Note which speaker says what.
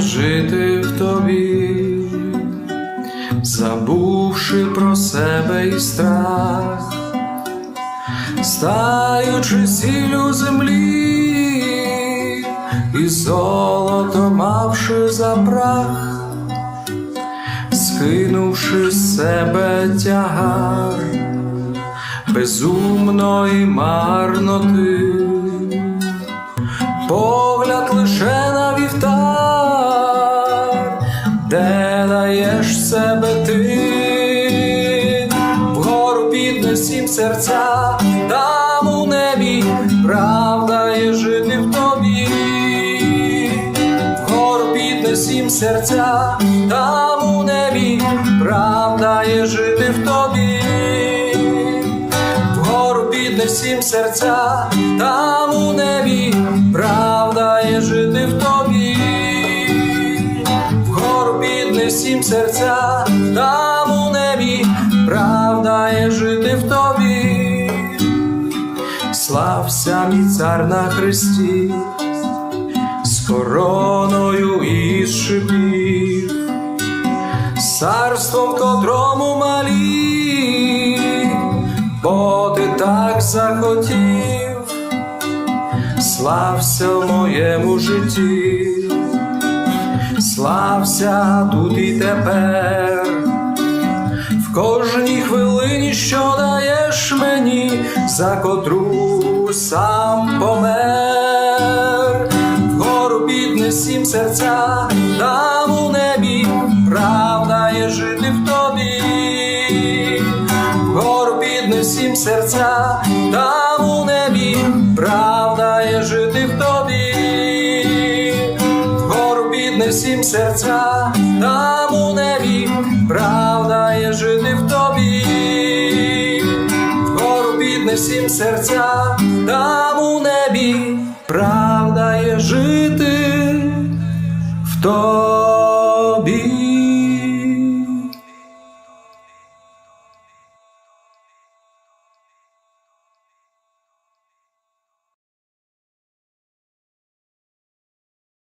Speaker 1: жити в тобі, забувши про себе і страх, стаючи сілю землі, і золото мавши за прах, скинувши з себе тягар, безумно і марно ти. Де даєш себе ти, вгору піднесім серця, там у небі правда є жити в тобі, вгору піднесім серця, там у небі правда є жити в тобі. Вгору піднесім серця, там у небі правда піднесім серця, там у небі правда є жити в тобі, слався мій цар на хресті, з короною із шипів, царством котрому малі бо ти так захотів, слався в моєму житті, слався тут і тепер, в кожній хвилині, що даєш мені, за котру сам помер, вгору піднесім серця, там у небі правда є жити в тобі. Вгору піднесім серця, там у небі правда піднесім серця, там у небі правда є жити в тобі, вгору піднесім серця, там у небі правда є жити в тобі.